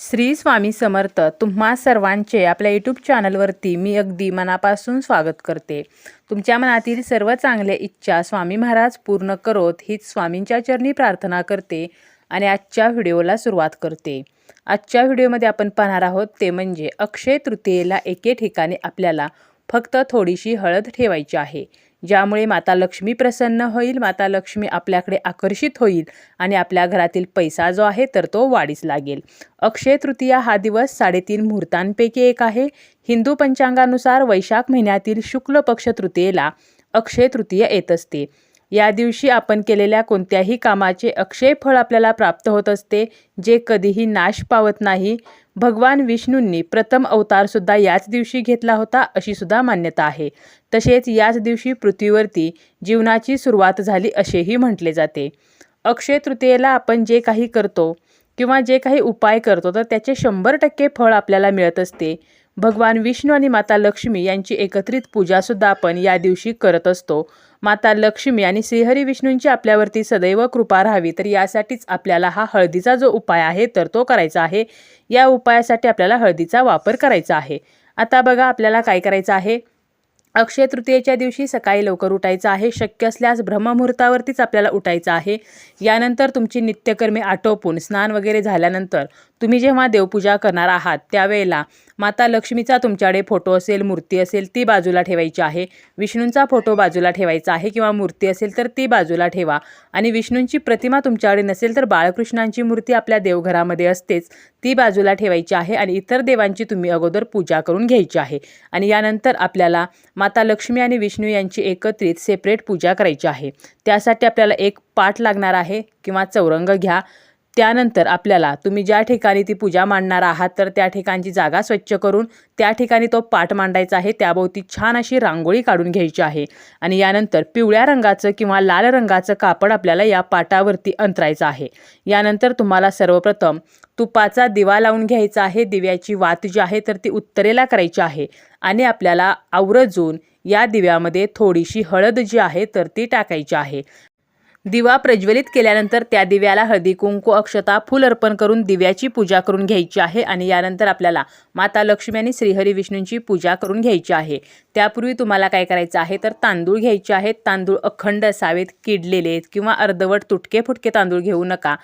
श्री स्वामी समर्थ तुम्हा सर्वांचे आपल्या यूट्यूब चॅनलवरती मी अगदी मनापासून स्वागत करते. तुमच्या मनातील सर्व चांगल्या इच्छा स्वामी महाराज पूर्ण करोत हीच स्वामींच्या चरणी प्रार्थना करते आणि आजच्या व्हिडिओला सुरुवात करते. आजच्या व्हिडिओमध्ये आपण पाहणार आहोत ते म्हणजे अक्षय तृतीयेला एके ठिकाणी आपल्याला फक्त थोडीशी हळद ठेवायची आहे. ज्यामुळे माता लक्ष्मी प्रसन्न होईल माता लक्ष्मी आपल्याकडे आकर्षित होईल आणि आपल्या घरातील पैसा जो आहे तर तो वाढीस लागेल. अक्षय तृतीया हा दिवस साडेतीन मुहूर्तांपैकी एक आहे. हिंदू पंचांगानुसार वैशाख महिन्यातील शुक्ल पक्ष तृतीयेला अक्षय तृतीय येत असते. या दिवशी आपण केलेल्या कोणत्याही कामाचे अक्षय फळ आपल्याला प्राप्त होत असते जे कधीही नाश पावत नाही. भगवान विष्णूंनी प्रथम अवतारसुद्धा याच दिवशी घेतला होता अशी सुद्धा मान्यता आहे. तसेच याच दिवशी पृथ्वीवरती जीवनाची सुरुवात झाली असेही म्हटले जाते. अक्षय तृतीयेला आपण जे काही करतो किंवा जे काही उपाय करतो तर त्याचे शंभर टक्के फळ आपल्याला मिळत असते. भगवान विष्णू आणि माता लक्ष्मी यांची एकत्रित पूजासुद्धा आपण या दिवशी करत असतो. माता लक्ष्मी आणि श्रीहरी विष्णूंची आपल्यावरती सदैव कृपा राहावी. तर यासाठीच आपल्याला हा हळदीचा जो उपाय आहे तर तो करायचा आहे. या उपायासाठी आपल्याला हळदीचा वापर करायचा आहे. आता बघा आपल्याला काय करायचं आहे? अक्षय तृतीयेच्या दिवशी सकाळी लवकर उठायचं आहे. शक्य असल्यास ब्रह्ममुहूर्तावरतीच आपल्याला उठायचं आहे. यानंतर तुमची नित्यकर्मे आटोपून स्नान वगैरे झाल्यानंतर तुम्ही जेव्हा देवपूजा करणार आहात त्यावेळेला माता लक्ष्मीचा तुमच्याकडे फोटो असेल मूर्ती असेल ती बाजूला ठेवायची आहे. विष्णूंचा फोटो बाजूला ठेवायचा आहे किंवा मूर्ती असेल तर ती बाजूला ठेवा. आणि विष्णूंची प्रतिमा तुमच्याकडे नसेल तर बाळकृष्णांची मूर्ती आपल्या देवघरामध्ये असतेच ती बाजूला ठेवायची आहे आणि इतर देवांची तुम्ही अगोदर पूजा करून घ्यायची आहे. आणि यानंतर आपल्याला माता लक्ष्मी आणि विष्णू यांची एकत्रित सेपरेट पूजा करायची आहे. त्यासाठी आपल्याला एक पाठ लागणार आहे किंवा चौरंग घ्या. त्यानंतर आपल्याला तुम्ही ज्या ठिकाणी ती पूजा मांडणार आहात तर त्या ठिकाणची जागा स्वच्छ करून त्या ठिकाणी तो पाठ मांडायचा आहे. त्याभोवती छान अशी रांगोळी काढून घ्यायची आहे. आणि यानंतर पिवळ्या रंगाचं किंवा लाल रंगाचं कापड आपल्याला या पाटावरती अंतरायचं आहे. यानंतर तुम्हाला सर्वप्रथम तुपाचा दिवा लावून घ्यायचा आहे. दिव्याची वात जी आहे तर ती उत्तरेला करायची आहे. आणि आपल्याला आवर्जून या दिव्यामध्ये थोडीशी हळद जी आहे तर ती टाकायची आहे. दिवा प्रज्वलित केल्यानंतर त्या दिव्याला हळदी कुंकू अक्षता फूल अर्पण करून दिव्याची पूजा करून घ्यायची आहे आणि यानंतर आपल्याला माता लक्ष्मी आणि श्रीहरी विष्णूंची पूजा करून घ्यायची आहे. त्यापूर्वी तुम्हाला काय करायचं आहे तर तांदूळ घ्यायचे आहेत. तांदूळ अखंड असावेत किडलेले किंवा अर्धवट तुटके फुटके तांदूळ घेऊ नका.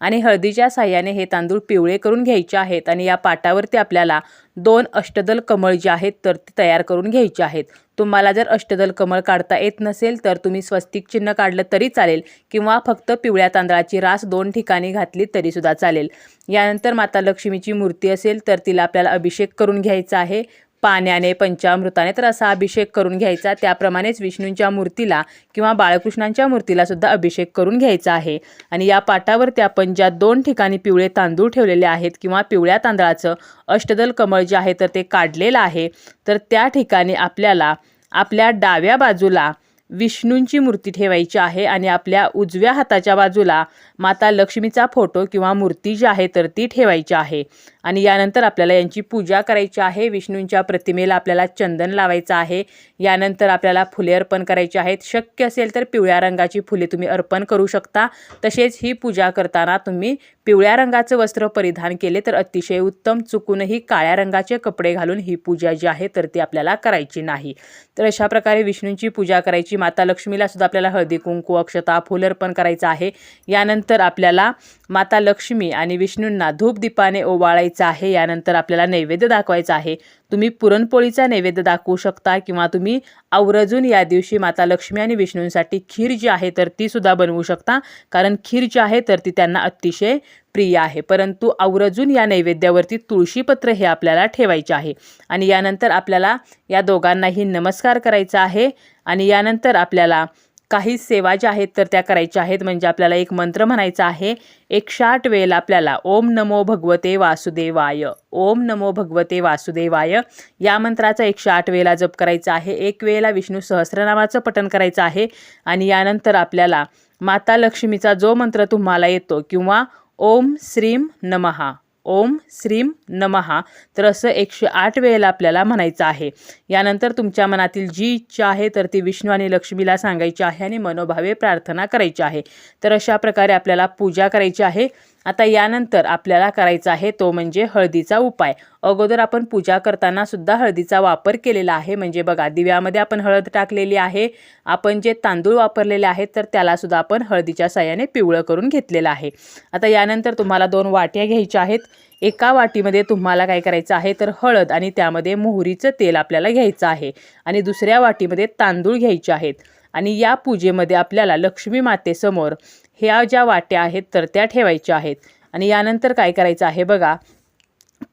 आणि हळदीच्या साह्याने हे तांदूळ पिवळे करून घ्यायचे आहेत आणि या पाटावरती आपल्याला दोन अष्टदल कमळ जे आहेत तर ते तयार करून घ्यायचे आहेत. तुम्हाला जर अष्टदल कमळ काढता येत नसेल तर तुम्ही स्वस्तिक चिन्ह काढलं तरी चालेल किंवा फक्त पिवळ्या तांदळाची रास दोन ठिकाणी घातली तरीसुद्धा चालेल. यानंतर माता लक्ष्मीची मूर्ती असेल तर तिला आपल्याला अभिषेक करून घ्यायचा आहे. पाण्याने पंचामृताने तर असा अभिषेक करून घ्यायचा. त्याप्रमाणेच विष्णूंच्या मूर्तीला किंवा बाळकृष्णांच्या मूर्तीला सुद्धा अभिषेक करून घ्यायचा आहे. आणि या पाटावरती आपण ज्या दोन ठिकाणी पिवळे तांदूळ ठेवलेले आहेत किंवा पिवळ्या तांदळाचं अष्टदल कमळ जे आहे तर ते काढलेलं आहे. तर त्या ठिकाणी आपल्याला आपल्या डाव्या बाजूला विष्णूंची मूर्ती ठेवायची आहे आणि आपल्या उजव्या हाताच्या बाजूला माता लक्ष्मीचा फोटो किंवा मूर्ती जी आहे तर ती ठेवायची आहे. आणि यानंतर आपल्याला यांची पूजा करायची आहे. विष्णूंच्या प्रतिमेला आपल्याला चंदन लावायचं आहे. यानंतर आपल्याला फुले अर्पण करायची आहेत. शक्य असेल तर पिवळ्या रंगाची फुले तुम्ही अर्पण करू शकता. तसेच ही पूजा करताना तुम्ही पिवळ्या रंगाचं वस्त्र परिधान केले तर अतिशय उत्तम. चुकूनही काळ्या रंगाचे कपडे घालून ही पूजा जी आहे तर ती आपल्याला करायची नाही. तर अशा प्रकारे विष्णूंची पूजा करायची माता लक्ष्मीला सुद्धा आपल्याला हळदी कुंकू अक्षता फुलर्पण करायचं आहे. यानंतर आपल्याला माता लक्ष्मी आणि विष्णूंना धूप दीपाने ओवाळायचं आहे. यानंतर आपल्याला नैवेद्य दाखवायचा आहे. तुम्ही पुरणपोळीचा नैवेद्य दाखवू शकता किंवा तुम्ही आवर्जून या दिवशी माता लक्ष्मी आणि विष्णूंसाठी खीर जी आहे तर ती सुद्धा बनवू शकता. कारण खीर जी आहे तर ती त्यांना अतिशय प्रिय आहे. परंतु आवर्जून या नैवेद्यावरती तुळशीपत्र हे आपल्याला ठेवायचे आहे. आणि यानंतर आपल्याला या दोघांनाही नमस्कार करायचा आहे. आणि यानंतर आपल्याला काही सेवा ज्या आहेत तर त्या करायच्या आहेत. म्हणजे आपल्याला एक मंत्र म्हणायचा आहे. एकशे आठ वेळेला आपल्याला. ओम नमो भगवते वासुदेवाय. ओम नमो भगवते वासुदेवाय. या मंत्राचा एकशे आठ वेळेला जप करायचा आहे. एक वेळेला विष्णू सहस्रनामाचं पठण करायचं आहे. आणि यानंतर आपल्याला माता लक्ष्मीचा जो मंत्र तुम्हाला येतो किंवा ओम श्रीम नमहा ओम श्रीम नमहा तर असं एकशे आठ वेळेला आपल्याला म्हणायचं आहे. यानंतर तुमच्या मनातील जी इच्छा आहे तर ती विष्णू आणि लक्ष्मीला सांगायची आहे आणि मनोभावे प्रार्थना करायची आहे. तर अशा प्रकारे आपल्याला पूजा करायची आहे. आता यानंतर आपल्याला करायचा आहे तो म्हणजे हळदीचा उपाय. अगोदर आपण पूजा करताना सुद्धा हळदीचा वापर केलेला आहे. म्हणजे बघा दिव्यामध्ये आपण हळद टाकलेली आहे. आपण जे तांदूळ वापरलेले आहेत तर त्यालासुद्धा आपण हळदीच्या साह्याने पिवळं करून घेतलेलं आहे. आता यानंतर तुम्हाला दोन वाट्या घ्यायच्या आहेत. एका वाटीमध्ये तुम्हाला काय करायचं आहे तर हळद आणि त्यामध्ये मोहरीचं तेल आपल्याला घ्यायचं आहे. आणि दुसऱ्या वाटीमध्ये तांदूळ घ्यायचे आहेत. आणि या पूजेमध्ये आपल्याला लक्ष्मी मातेसमोर ह्या ज्या वाट्या आहेत तर त्या ठेवायच्या आहेत. आणि यानंतर काय करायचं आहे बघा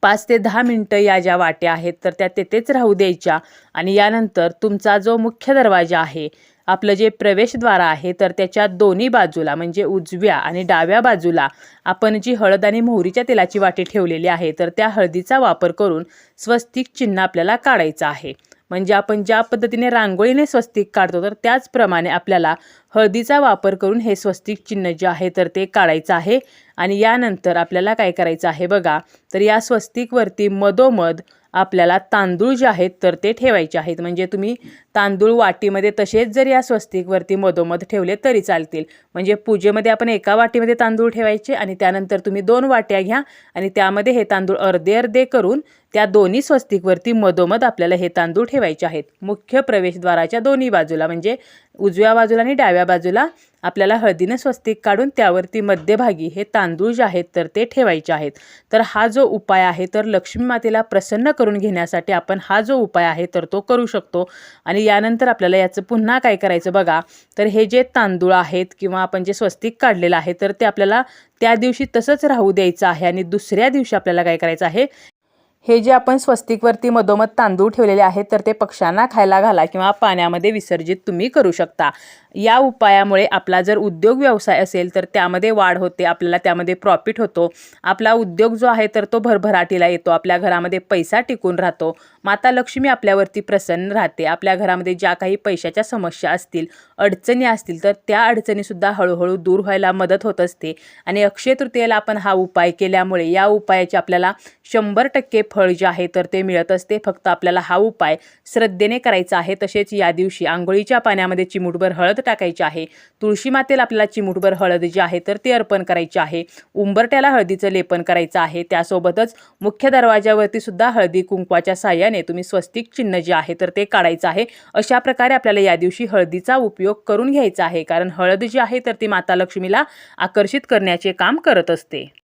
पाच ते दहा मिनटं या ज्या वाट्या आहेत तर त्या तेथेच राहू द्यायच्या. आणि यानंतर तुमचा जो मुख्य दरवाजा आहे आपलं जे प्रवेशद्वार आहे तर त्याच्या दोन्ही बाजूला म्हणजे उजव्या आणि डाव्या बाजूला आपण जी हळद आणि मोहरीच्या तेलाची वाटी ठेवलेली आहे तर त्या हळदीचा वापर करून स्वस्तिक चिन्ह आपल्याला काढायचं आहे. म्हणजे आपण ज्या पद्धतीने रांगोळीने स्वस्तिक काढतो तर त्याचप्रमाणे आपल्याला हळदीचा वापर करून हे स्वस्तिक चिन्ह जे आहे तर ते काढायचं आहे. आणि यानंतर आपल्याला काय करायचं आहे बघा तर या स्वस्तिकवरती मधोमध आपल्याला तांदूळ जे आहेत तर ते ठेवायचे आहेत. म्हणजे तुम्ही तांदूळ वाटीमध्ये तसेच जर या स्वस्तिकवरती मधोमध ठेवले तरी चालतील. म्हणजे पूजेमध्ये आपण एका वाटीमध्ये तांदूळ ठेवायचे आणि त्यानंतर तुम्ही दोन वाट्या घ्या आणि त्यामध्ये हे तांदूळ अर्धे अर्धे करून त्या दोन्ही स्वस्तिकवरती मधोमध आपल्याला हे तांदूळ ठेवायचे आहेत. मुख्य प्रवेशद्वाराच्या दोन्ही बाजूला म्हणजे उजव्या बाजूला आणि डाव्या बाजूला आपल्याला हळदीनं स्वस्तिक काढून त्यावरती मध्यभागी हे तांदूळ जे आहेत तर ते ठेवायचे आहेत. तर हा जो उपाय आहे तर लक्ष्मी मातेला प्रसन्न करून घेण्यासाठी आपण हा जो उपाय आहे तर तो करू शकतो. आणि यानंतर आपल्याला याचं पुन्हा काय करायचं बघा. तर हे जे तांदूळ आहेत किंवा आपण जे स्वस्तिक काढलेलं आहे तर ते आपल्याला त्या दिवशी तसंच राहू द्यायचं आहे आणि दुसऱ्या दिवशी आपल्याला काय करायचं आहे? हे जे आपण स्वस्तिकवरती मधोमध तांदूळ ठेवलेले आहेत तर ते पक्ष्यांना खायला घाला किंवा पाण्यामध्ये विसर्जित तुम्ही करू शकता. या उपायामुळे आपला जर उद्योग व्यवसाय असेल तर त्यामध्ये वाढ होते आपल्याला त्यामध्ये प्रॉफिट होतो. आपला उद्योग जो आहे तर तो भरभराटीला येतो. आपल्या घरामध्ये पैसा टिकून राहतो. माता लक्ष्मी आपल्यावरती प्रसन्न राहते. आपल्या घरामध्ये ज्या काही पैशाच्या समस्या असतील अडचणी असतील तर त्या अडचणीसुद्धा हळूहळू दूर व्हायला मदत होत असते. आणि अक्षय तृतीयेला आपण हा उपाय केल्यामुळे या उपायाचे आपल्याला शंभर टक्के फळ जे आहे तर ते मिळत असते. फक्त आपल्याला हा उपाय श्रद्धेने करायचा आहे. तसेच या दिवशी आंघोळीच्या पाण्यामध्ये चिमूटभर हळद टाकायची आहे. तुळशी मातेला आपल्याला चिमूटभर हळद जी आहे तर ती अर्पण करायची आहे. उंबरट्याला हळदीचं लेपन करायचं आहे. त्यासोबतच मुख्य दरवाजावरती सुद्धा हळदी कुंकवाच्या साह्याने तुम्ही स्वस्तिक चिन्ह जे आहे तर ते काढायचं आहे. अशा प्रकारे आपल्याला या दिवशी हळदीचा उपयोग करून घ्यायचा आहे. कारण हळद जी आहे तर ती माता लक्ष्मीला आकर्षित करण्याचे काम करत असते.